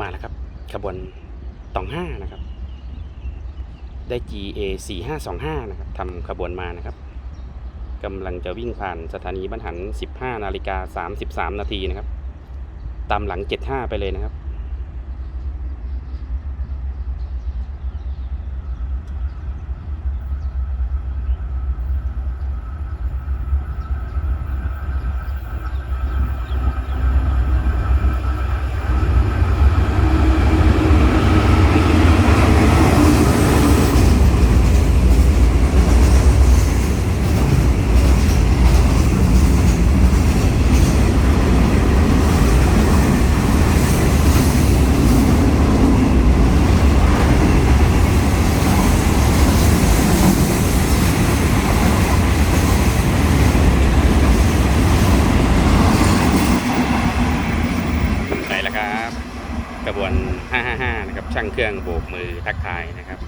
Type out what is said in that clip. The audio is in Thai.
มาแล้วครับขบวนตองห้านะครับ ได้ GA 4525นะครับทำขบวนมานะครับกำลังจะวิ่งผ่านสถานีบรรหัน 15 นาฬิกา 33 นาทีนะครับ ตามหลัง 75 ไปเลยนะครับไปเลยนะครับ กระบวน 555 นะครับ ช่างเครื่องโบกมือทักทายนะครับ